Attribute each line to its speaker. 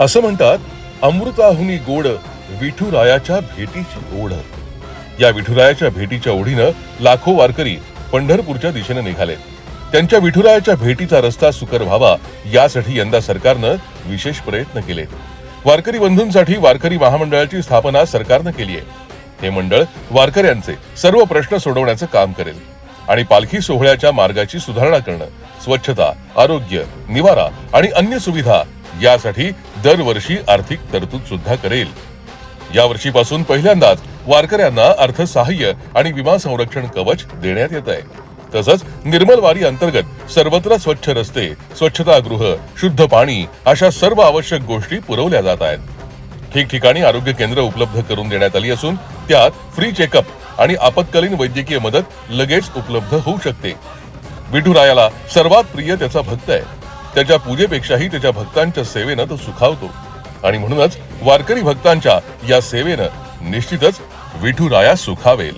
Speaker 1: असं म्हणतात अमृताहुनी गोड विठुरायाच्या भेटीची ओढ. या विठुरायाच्या भेटीच्या ओढीनं लाखो वारकरी पंढरपूरच्या दिशेने निघाले. त्यांच्या विठुरायाच्या भेटीचा रस्ता सुकर व्हावा यासाठी यंदा सरकारनं विशेष प्रयत्न केले. वारकरी बंधूंसाठी वारकरी महामंडळाची स्थापना सरकारनं केली आहे. हे मंडळ वारकऱ्यांचे सर्व प्रश्न सोडवण्याचं काम करेल आणि पालखी सोहळ्याच्या मार्गाची सुधारणा करणं स्वच्छता आरोग्य निवारा आणि अन्य सुविधा यासाठी दरवर्षी आर्थिक तरतूद सुद्धा करेल. या वर्षीपासून पहिल्यांदाच वारकऱ्यांना अर्थसहाय्य आणि विमा संरक्षण कवच देण्यात येत आहे. तसंच निर्मल वारी अंतर्गत सर्वत्र स्वच्छ रस्ते स्वच्छतागृह शुद्ध पाणी अशा सर्व आवश्यक गोष्टी पुरवल्या जात आहेत. ठिकठिकाणी आरोग्य केंद्र उपलब्ध करून देण्यात आली असून त्यात फ्री चेकअप आणि आपत्कालीन वैद्यकीय मदत लगेच उपलब्ध होऊ शकते. विठुरायाला सर्वात प्रिय त्याचा भक्त आहे. त्याच्या पूजेपेक्षाही त्याच्या भक्तांच्या सेवेनं तो सुखावतो. आणि म्हणूनच वारकरी भक्तांच्या या सेवेनं निश्चितच विठुराया सुखावेल.